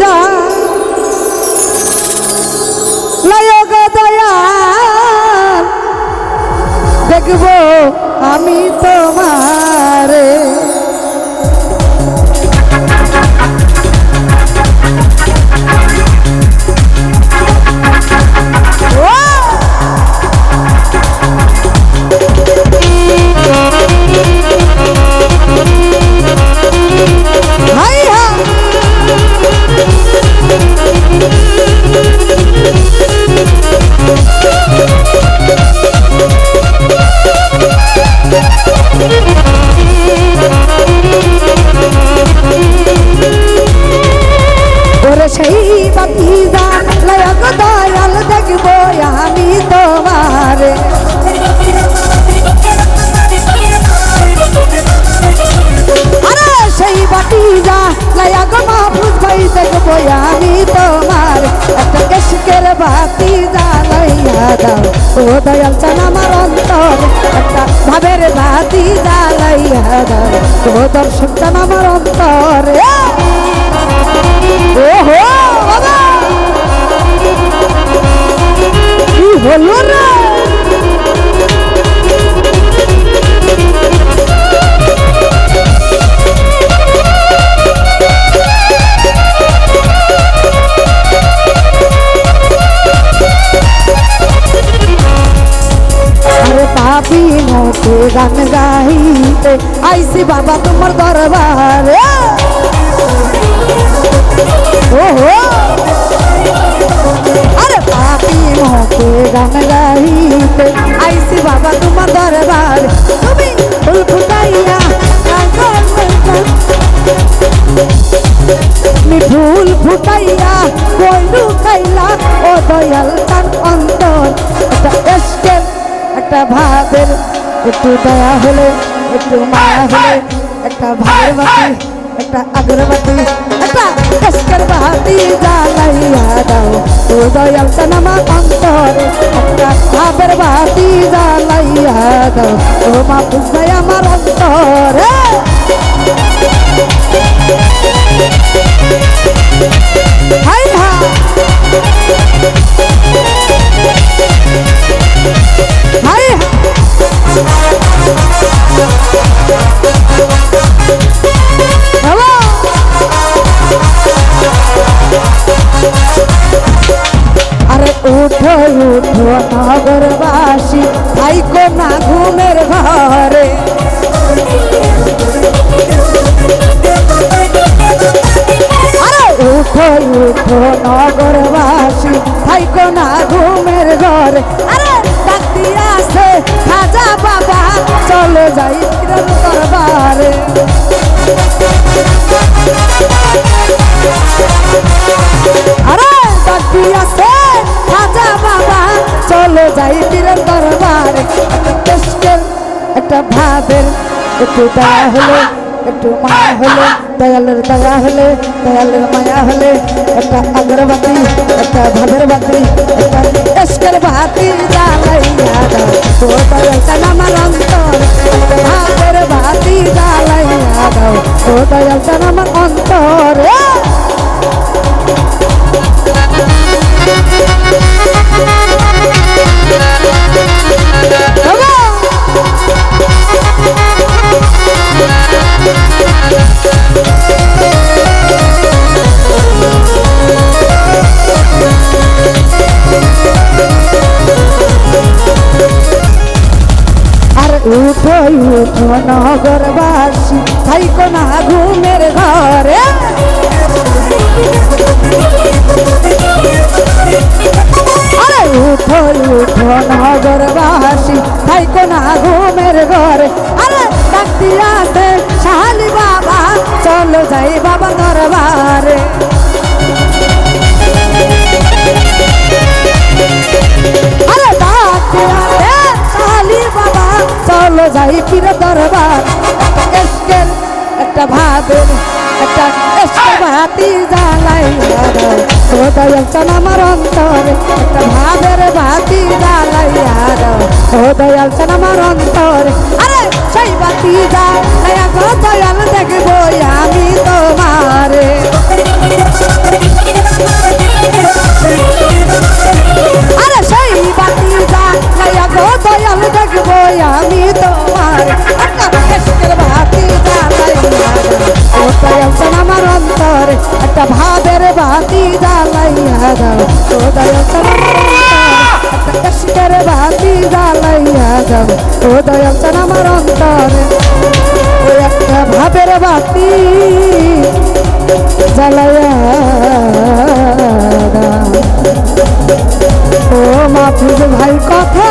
যা। লয়গ দয়াল দেখব আমি তোমারে দেখব আমি তোমার একটা কেশকের বাতি জ্বালাইয়া লইয়া দাও। ও দয়াল চান আমার অন্তর, একটা ভাবের বাতি জ্বালাইয়া লইয়া দাও। ও দর্শন চান আমার অন্তর। পাপি মোকে গান গাইতে আইসি বাবা তোমার দরবারে। ওহো! একটু দয়া হলে একটু মায়া হলে একটা ভাবের বাতি একটা আগরবাতি একটা এস্কের বাতি জ্বালাইয়া দাও। ও দয়াল তার আমার অন্তরে একটা ভাবের বাতি জ্বালাইয়া দাও। ও মা পুজাই আমার অন্তরে। থাইকো না ঘুমের ঘরে উঠো উঠো নগরবাসী, থাইকো না ঘুমের ঘরে। আরে ডাক দিয়া আছে খাজা বাবা, চলে যাই দরবারে ভাবের, একটু দয়া হলে, একটু মায়া হলে, দয়ালের দয়া হলে, দয়ালের মায়া হলে, একটা আগরবাতি একটা ভাবের বাতি একটা আর উঠো উঠো নগরবাসী থাইকো না ঘুমের ঘরে। পীর দরবার একটা এসকের একটা ভাবের একটা এসকে ভাতি জ্বালাই আমার অন্তরে, একটা ভাবের ভাতি জ্বালাইয়া ও দয়াল আমার অন্তরে ওই একটা ভাবের বাতি জ্বালাইয়া দাও। ও মাফুজ ভাই কথা